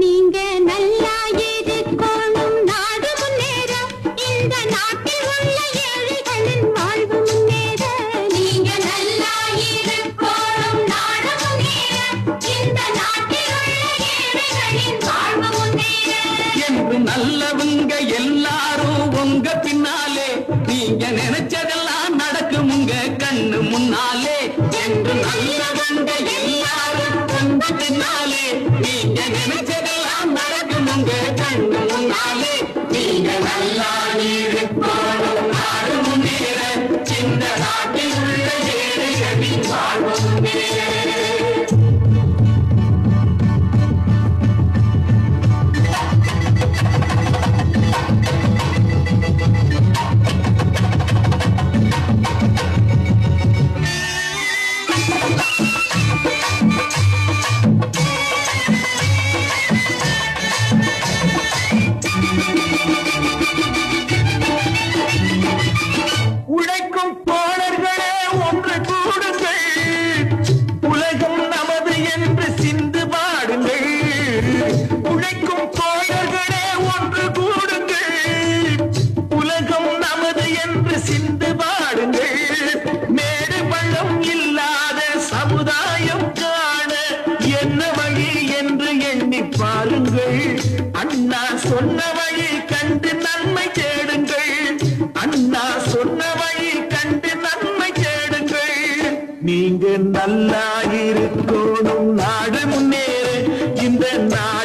நீங்க நல்லா இருக்கணும். நாடு முன்னேற இந்த நாட்டில் உள்ள ஏழைகளின் வாழ்வு முன்னேற. நீங்க நல்லா இருக்கணும். நாடு முன்னேற இந்த நாட்டில் உள்ள ஏழைகளின் வாழ்வு முன்னேற. என்று நல்லவங்க எல்லாரும் உங்க பின்னாலே முன்னாலே நீங்க நினைச்சதெல்லாம் நடக்கும் உங்க கண்ணு முன்னாலே. நீங்க நல்லா இருக்கணும் நாடு முன்னேற சின்ன நாட்டில் உள்ள ஏழு கவி முன்னேற உழைக்கும் எண்ணி பாருங்கள். அண்ணா சொன்ன வழி கண்டு நன்மை தேடுங்கள். அண்ணா சொன்ன வழி கண்டு நன்மை தேடுங்கள். நீங்க நல்லா இருக்கணும். நாடு முன்னேறு. இந்த நாடெங்கும்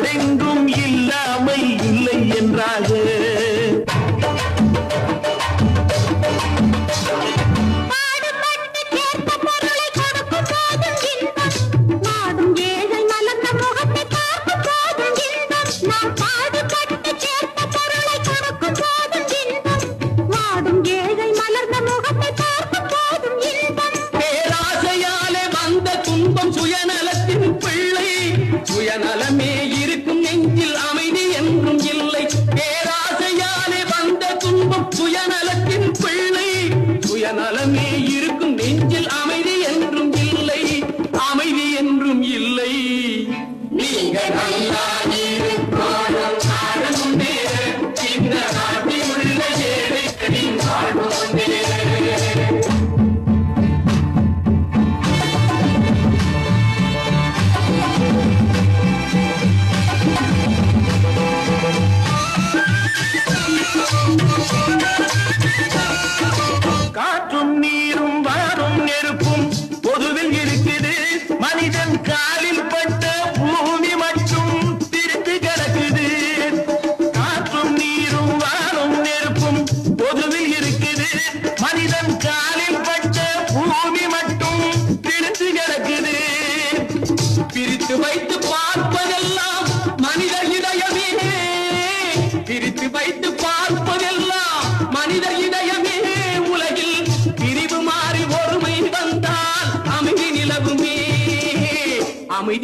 பலமே இருக்கும் நெஞ்சில் அமைதி என்றும் இல்லை. பேராசையாலே வந்த துன்பம் சுயநலத்தின் பிள்ளை. சுயநலமே இருக்கும் நெஞ்சில் அமைதி என்றும் இல்லை. அமைதி என்றும் இல்லை. நீங்க நல்லா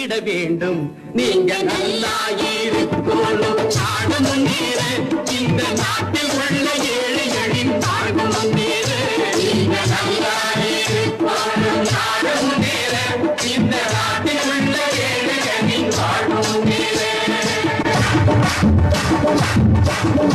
விளங்கிட வேண்டும். நீங்க நல்லா இருக்கணும் நாடு முன்னேற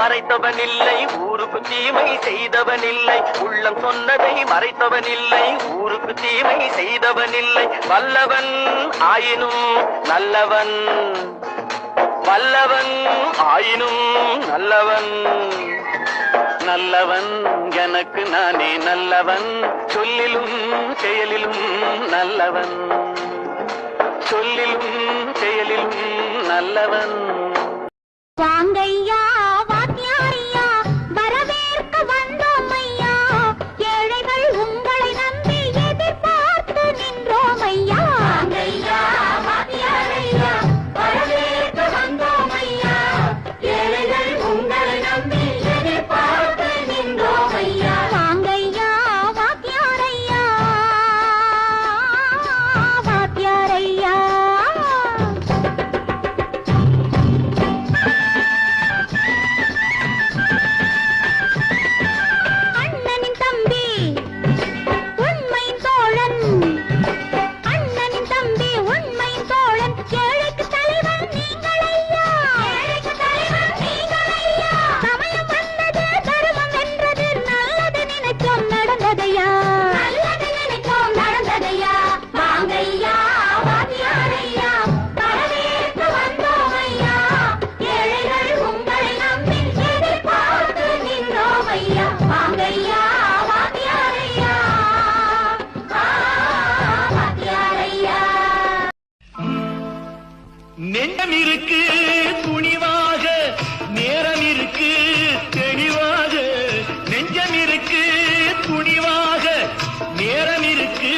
மறைத்தவன் இல்லை ஊருக்கு தீமை செய்தவன் இல்லை உள்ளம் சொன்னதை மறைத்தவன் இல்லை ஊருக்கு தீமை செய்தவன் இல்லை வல்லவன் ஆயினும் நல்லவன் வல்லவன் ஆயினும் நல்லவன். நல்லவன் எனக்கு நானே நல்லவன். சொல்லிலும் செயலிலும் நல்லவன். சொல்லிலும் செயலிலும் நல்லவன். வாங்கையா நெஞ்சம் இருக்கு துணிவாக நேரம் இருக்கு தெளிவாக. நெஞ்சம் இருக்கு துணிவாக நேரம் இருக்கு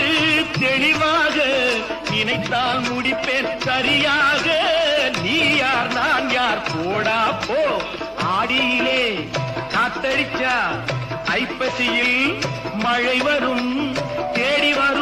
தெளிவாக. நினைத்தால் முடிப்பேன் சரியாக. நீ யார் நான் யார்? போடா போ. ஆடியிலே காத்தடிச்சா ஐப்பசியில் மழை வரும். தேடி வரும்.